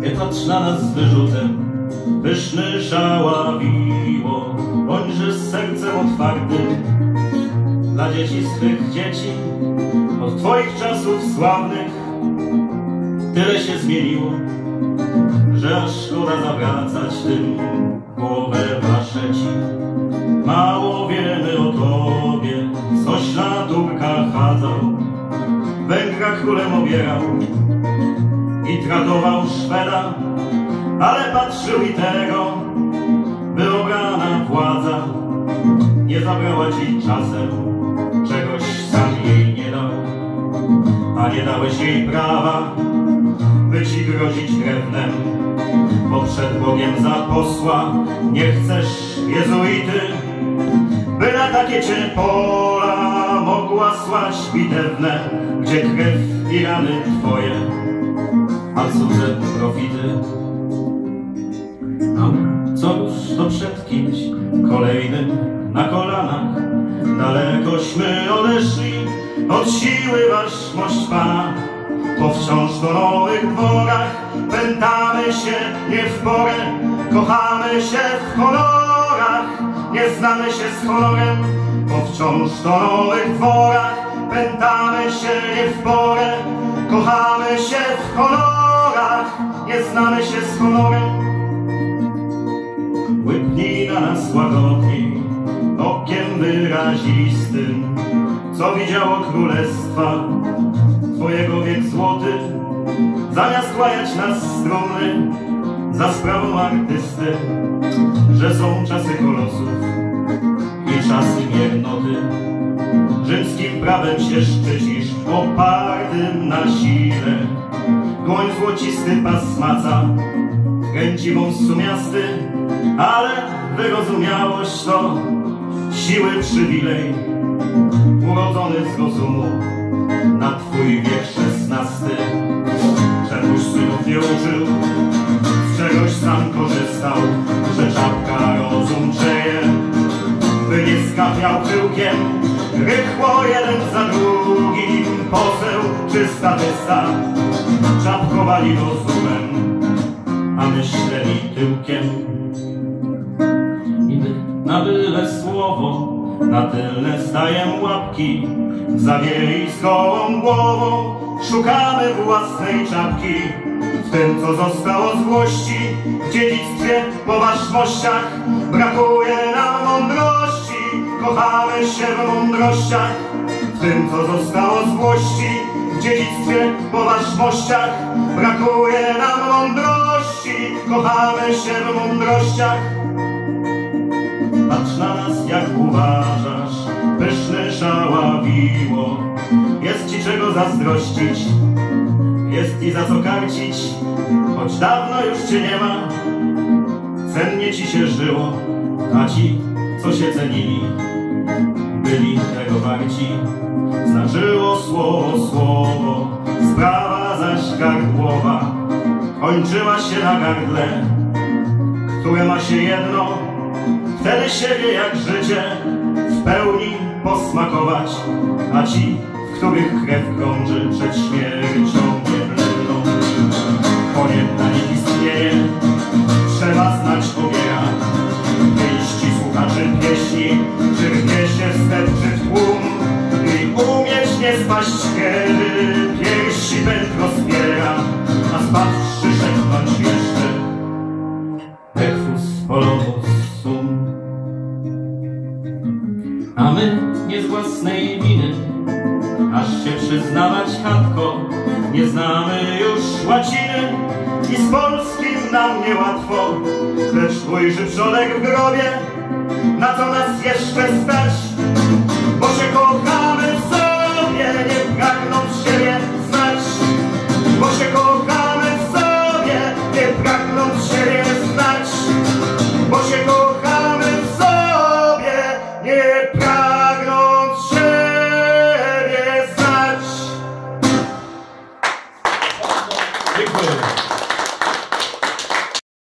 Nie patrz na nas z wyrzutem, pyszny żaławiło, bądźże z sercem otwartym dla dzieci swych dzieci. Od twoich czasów sławnych tyle się zmieniło, że szkoda zawracać tym głowę wasze ci. Mało wiemy o tobie, coś na turkach chadzał, węgra królem obierał i tratował Szweda, ale patrzył i tego, by obrana władza nie zabrała ci czasem czegoś sam jej nie dał, a nie dałeś jej prawa, by ci grozić drewnem, bo przed Bogiem za posła nie chcesz jezuity, by na takie cię pola mogła słać bitewne, gdzie krew i rany twoje. A cudze profity. A co już to przed kimś? Kolejnym na kolanach, dalekośmy odeszli od siły waszmość Pana, bo wciąż do nowych dworach pętamy się nie w porę, kochamy się w kolorach, nie znamy się z honorem, bo wciąż do nowych dworach pętamy się nie w porę, kochamy się w kolorach, nie znamy się z honorem. Łypnij na nas łagodniej, okiem wyrazistym, co widziało królestwa Twojego wiek złoty, zamiast łajać nas strumny za sprawą artysty, że są czasy kolosów i czasy miernoty. Rzymskim prawem się szczycisz, opartym na sile. Dłoń złocisty pas maca, kręci sumiasty, ale wyrozumiałość to siły przywilej, urodzony z rozumu na twój wiek szesnasty. Czemuś synów nie uczył, z czegoś sam korzystał, że czapka rozum przeje, by nie skapiał pyłkiem, rychło jeden za drugim, poseł czy statysta, czapkowali rozumem, a myśleli tyłkiem. I my na byle słowo, na tylne stajem łapki, zawiei z gołą głową, szukamy własnej czapki. W tym, co zostało z włości, w dziedzictwie po waszmościach, brakuje nam mądrości, kochamy się w mądrościach. W tym, co zostało z włości, w dziedzictwie po waszmościach, brakuje nam mądrości, kochamy się w mądrościach. Patrz na nas, jak uważasz, pyszne żaławiło. Jest ci czego zazdrościć, jest i za co karcić, choć dawno już cię nie ma. Cennie ci się żyło, a ci, co się cenili, byli tego warci. Znaczyło słowo słowo, sprawa zaś gardłowa, kończyła się na gardle, które ma się jedno, Wtedy siebie jak życie w pełni posmakować, a ci, w których krew krąży przed śmiercią nie bledną. Koniem na nich istnieje, trzeba znać obiera. Pięści słuchaczy pieśni, czy rwie się step, czy w tłum i umieć nie spaść, kiedy własnej winy. Aż się przyznawać chatko Nie znamy już łaciny. I z polskim nam niełatwo Lecz ujrzy przodek w grobie. Na co nas jeszcze stać Bo się kochamy w sobie Nie pragnąc siebie znać. Bo się kochamy